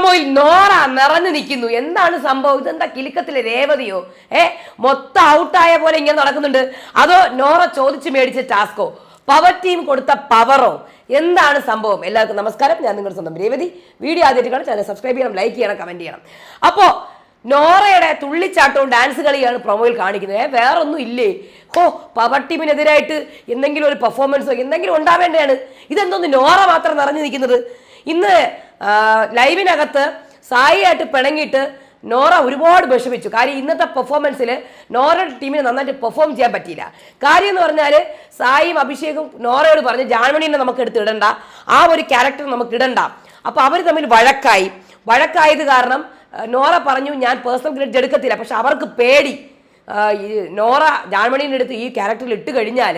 പ്രൊമോയിൽ നോറ നിറഞ്ഞു നിൽക്കുന്നു. എന്താണ് സംഭവം? ഇതെന്താ കിലുക്കത്തിലെ രേവതിയോ? ഏ മൊത്തം ഔട്ടായ പോലെ ഇങ്ങനെ നടക്കുന്നുണ്ട്. അതോ നോറ ചോദിച്ചു മേടിച്ച ടാസ്കോ? പവർ ടീം കൊടുത്ത പവറോ? എന്താണ് സംഭവം? എല്ലാവർക്കും നമസ്കാരം. ഞാൻ നിങ്ങളുടെ സ്വന്തം രേവതി. വീഡിയോ ആദ്യമായിട്ട് കാണാൻ ചാനൽ സബ്സ്ക്രൈബ് ചെയ്യണം ലൈക്ക് ചെയ്യണം കമന്റ് ചെയ്യണം. അപ്പോൾ നോറയുടെ തുള്ളിച്ചാട്ടവും ഡാൻസ് കളിയാണ് പ്രൊമോയിൽ കാണിക്കുന്നത്. വേറൊന്നും ഇല്ലേ? ഹോ പവർ ടീമിനെതിരായിട്ട് എന്തെങ്കിലും ഒരു പെർഫോമൻസോ എന്തെങ്കിലും ഉണ്ടാവേണ്ടതാണ്. ഇതെന്തോന്ന് നോറ മാത്രം നിറഞ്ഞു നിൽക്കുന്നത്? ഇന്ന് ലൈവിനകത്ത് സായിയായിട്ട് പിണങ്ങിയിട്ട് നോറ ഒരുപാട് വിഷമിച്ചു. കാര്യം ഇന്നത്തെ പെർഫോമൻസിൽ നോറയുടെ ടീമിന് നന്നായിട്ട് പെർഫോം ചെയ്യാൻ പറ്റിയില്ല. കാര്യം എന്ന് പറഞ്ഞാൽ സായിയും അഭിഷേകും നോറയോട് പറഞ്ഞ് ജാൻമണീനെ നമുക്ക് എടുത്ത് ഇടണ്ട. ആ ഒരു ക്യാരക്ടർ നമുക്ക് ഇടണ്ട. അപ്പോൾ അവർ തമ്മിൽ വഴക്കായി. വഴക്കായത് കാരണം നോറ പറഞ്ഞു ഞാൻ പേഴ്സണൽ ഗ്രേഡ് എടുക്കത്തില്ല. പക്ഷെ അവർക്ക് പേടി. നോറ ജാൻമണീന്റെ അടുത്ത് ഈ ക്യാരക്ടറിൽ ഇട്ട് കഴിഞ്ഞാൽ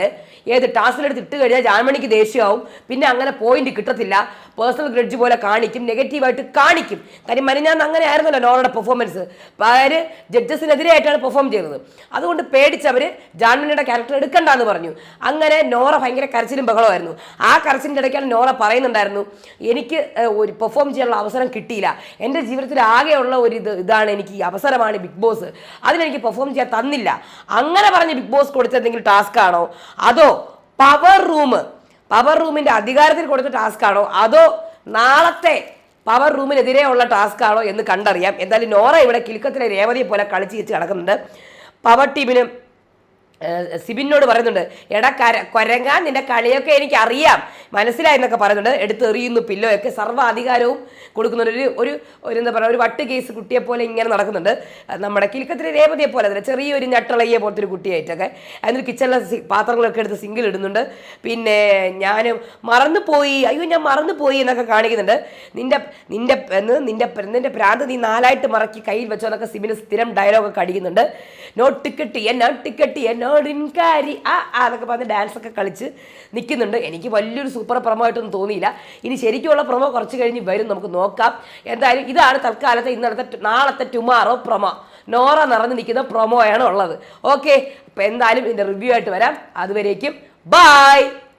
ഏത് ടാസ്കിലെടുത്ത് ഇട്ട് കഴിഞ്ഞാൽ ജാൻമണിക്ക് ദേഷ്യമാവും പിന്നെ അങ്ങനെ പോയിന്റ് കിട്ടത്തില്ല. പേഴ്സണൽ ഗ്രഡ്ജ് പോലെ കാണിക്കും നെഗറ്റീവായിട്ട് കാണിക്കും. കാര്യം മരിഞ്ഞാന്ന് അങ്ങനെ ആയിരുന്നല്ലോ നോറയുടെ പെർഫോമൻസ് പകര് ജഡ്ജസിനെതിരെയായിട്ടാണ് പെർഫോം ചെയ്തത്. അതുകൊണ്ട് പേടിച്ചവർ ജാൻമണിയുടെ ക്യാരക്ടർ എടുക്കണ്ടെന്ന് പറഞ്ഞു. അങ്ങനെ നോറ ഭയങ്കര കരച്ചിലും ബഹളമായിരുന്നു ആ കരച്ചിലിന്റെ ഇടയ്ക്കാണ് നോറ പറയുന്നുണ്ടായിരുന്നു എനിക്ക് ഒരു പെർഫോം ചെയ്യാനുള്ള അവസരം കിട്ടിയില്ല. എന്റെ ജീവിതത്തിൽ ആകെയുള്ള ഒരു ഇത് ഇതാണ് എനിക്ക് അവസരമാണ് ബിഗ് ബോസ്. അതിനെനിക്ക് പെർഫോം ചെയ്യാൻ തന്നില്ല. അങ്ങനെ പറഞ്ഞ് ബിഗ് ബോസ് കൊടുത്ത എന്തെങ്കിലും ടാസ്ക് ആണോ? അതോ പവർ റൂം പവർ റൂമിന്റെ അധികാരത്തിൽ കൊടുത്ത ടാസ്ക് ആണോ? അതോ നാളത്തെ പവർ റൂമിനെതിരെയുള്ള ടാസ്ക് ആണോ എന്ന് കണ്ടറിയാം. എന്തായാലും നോറ ഇവിടെ കിലുക്കത്തിലെ രേവതിയെ പോലെ കളിച്ച് ചിരിച്ച് കിടക്കുന്നുണ്ട് പവർ ടീമിന് സിബിനോട് പറയുന്നുണ്ട് എടാ കര കൊരങ്ങാൻ നിന്റെ കളിയൊക്കെ എനിക്ക് അറിയാം മനസ്സിലായി എന്നൊക്കെ പറയുന്നുണ്ട്. എടുത്തെറിയുന്നു പില്ലോയൊക്കെ സർവ അധികാരവും കൊടുക്കുന്ന ഒരു ഒരു എന്താ പറയുക ഒരു വട്ട് കേസ് കുട്ടിയെ പോലെ ഇങ്ങനെ നടക്കുന്നുണ്ട്. നമ്മുടെ കിലുക്കത്തിലെ രേവതിയെ പോലെ തന്നെ ചെറിയൊരു ഞട്ടളയെ പോലത്തെ ഒരു കുട്ടിയായിട്ടൊക്കെ. എന്നിട്ട് കിച്ചണിലെ പാത്രങ്ങളൊക്കെ എടുത്ത് സിംഗിൾ ഇടുന്നുണ്ട്. പിന്നെ ഞാൻ മറന്നു പോയി അയ്യോ ഞാൻ മറന്നു പോയി എന്നൊക്കെ കാണിക്കുന്നുണ്ട്. നിന്റെ നിന്റെ നിന്റെ നിന്റെ പ്രാന്ത് നീ നാലായിട്ട് മറക്കി കയ്യിൽ വെച്ചോ എന്നൊക്കെ സിമിന് സ്ഥിരം ഡയലോഗൊക്കെ അടിക്കുന്നുണ്ട്. നോ ടിക്കറ്റ് എന്നോ ടിക്കറ്റ് എന്നോടിൻകാരി ആ ആ എന്നൊക്കെ പറഞ്ഞ് ഡാൻസൊക്കെ കളിച്ച് നിൽക്കുന്നുണ്ട്. എനിക്ക് വലിയൊരു സൂപ്പർ പ്രമോ ആയിട്ടൊന്നും തോന്നിയില്ല. ഇനി ശരിക്കുള്ള പ്രമോ കുറച്ച് കഴിഞ്ഞ് വരും നമുക്ക് നോക്കാം. എന്തായാലും ഇതാണ് തൽക്കാലത്തെ ഇന്നത്തെ നാളത്തെ ടുമാറോ പ്രൊമോ. നോറ നിറഞ്ഞു നിൽക്കുന്ന പ്രൊമോയാണ് ഉള്ളത് ഓക്കെ അപ്പം എന്തായാലും ഇതിന്റെ റിവ്യൂ ആയിട്ട് വരാം. അതുവരേക്കും ബായ്